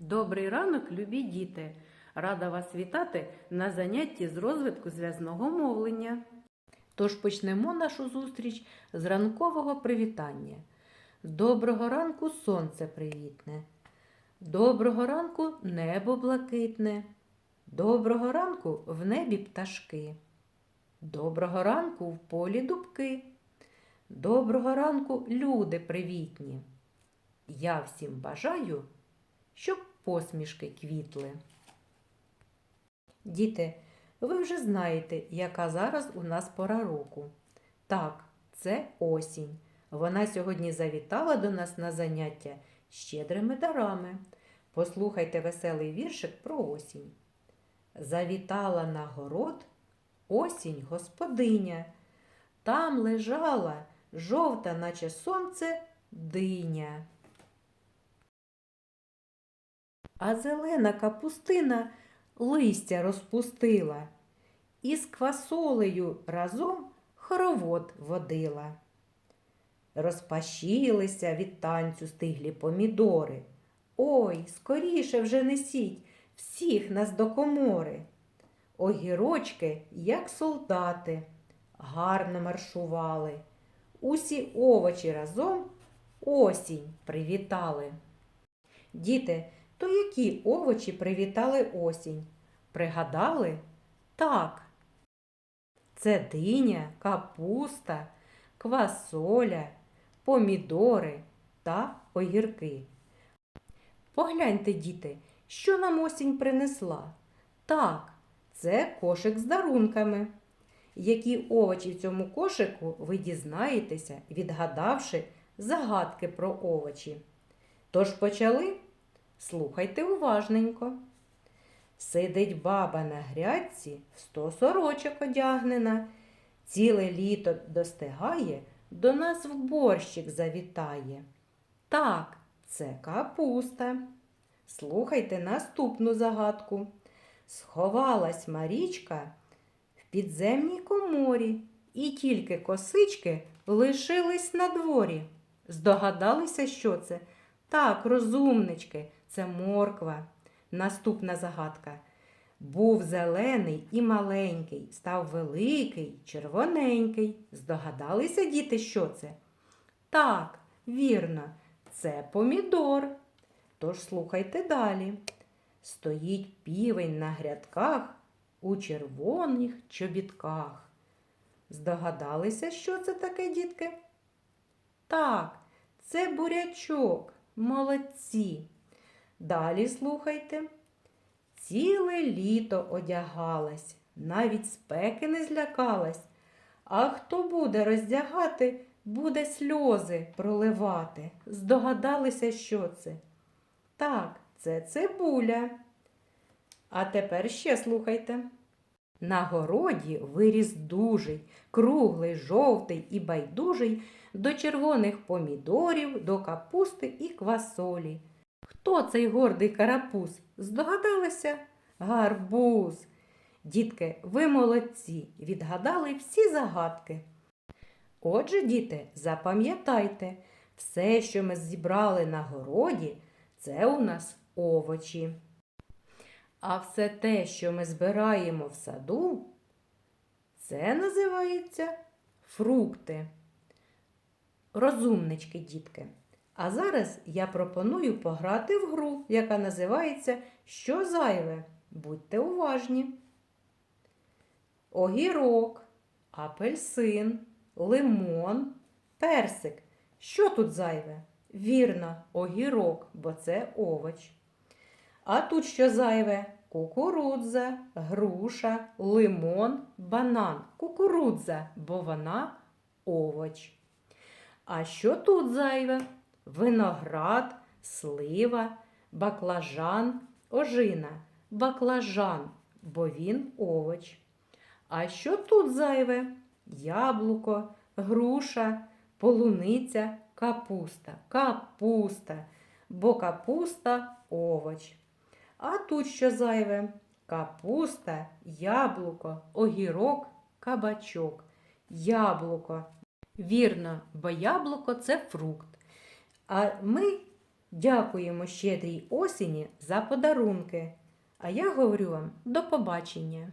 Добрий ранок, любі діти! Рада вас вітати на занятті з розвитку зв'язного мовлення. Тож почнемо нашу зустріч з ранкового привітання. Доброго ранку сонце привітне. Доброго ранку небо блакитне. Доброго ранку в небі пташки. Доброго ранку в полі дубки. Доброго ранку, люди привітні. Я всім бажаю, щоб посмішки квітли. Діти, ви вже знаєте, яка зараз у нас пора року. Так, це осінь. Вона сьогодні завітала до нас на заняття щедрими дарами. Послухайте веселий віршик про осінь. Завітала на город осінь господиня. Там лежала жовта, наче сонце, диня. А зелена капустина листя розпустила і з квасолею разом хоровод водила. Розпашілися від танцю стиглі помідори. Ой, скоріше вже несіть всіх нас до комори. Огірочки, як солдати, гарно маршували. Усі овочі разом осінь привітали. Діти, то які овочі привітали осінь? Пригадали? Так. Це диня, капуста, квасоля, помідори та огірки. Погляньте, діти, що нам осінь принесла. Так, це кошик з дарунками. Які овочі в цьому кошику ви дізнаєтеся, відгадавши загадки про овочі. Тож почали? Слухайте уважненько. Сидить баба на грядці, в сто сорочок одягнена, ціле літо достигає, до нас в борщик завітає. Так, це капуста. Слухайте наступну загадку. Сховалась Марічка в підземній коморі, і тільки косички лишились на дворі. Здогадалися, що це? Так, розумнички, це морква. Наступна загадка. Був зелений і маленький, став великий, червоненький. Здогадалися, діти, що це? Так, вірно, це помідор. Тож слухайте далі. Стоїть півень на грядках у червоних чобітках. Здогадалися, що це таке, дітки? Так, це бурячок. Молодці. Далі слухайте. Ціле літо одягалась, навіть спеки не злякалась. А хто буде роздягати, буде сльози проливати. Здогадалися, що це? Так, це цибуля. А тепер ще слухайте. На городі виріс дужий, круглий, жовтий і байдужий до червоних помідорів, до капусти і квасолі. Хто цей гордий карапуз? Здогадалися? Гарбуз. Дітки, ви молодці, відгадали всі загадки. Отже, діти, запам'ятайте, все, що ми зібрали на городі, це у нас овочі. А все те, що ми збираємо в саду, це називається фрукти. Розумнички, дітки. А зараз я пропоную пограти в гру, яка називається Що зайве? Будьте уважні. Огірок, апельсин, лимон, персик. Що тут зайве? Вірно, огірок, бо це овоч. А тут що зайве? Кукурудза, груша, лимон, банан. Кукурудза, бо вона овоч. А що тут зайве? Виноград, слива, баклажан, ожина, баклажан, бо він овоч. А що тут зайве? Яблуко, груша, полуниця, капуста, капуста, бо капуста овоч. А тут що зайве? Капуста, яблуко, огірок, кабачок, яблуко. Вірно, бо яблуко це фрукт. А ми Дякуємо щедрій осені за подарунки. А я говорю вам до побачення.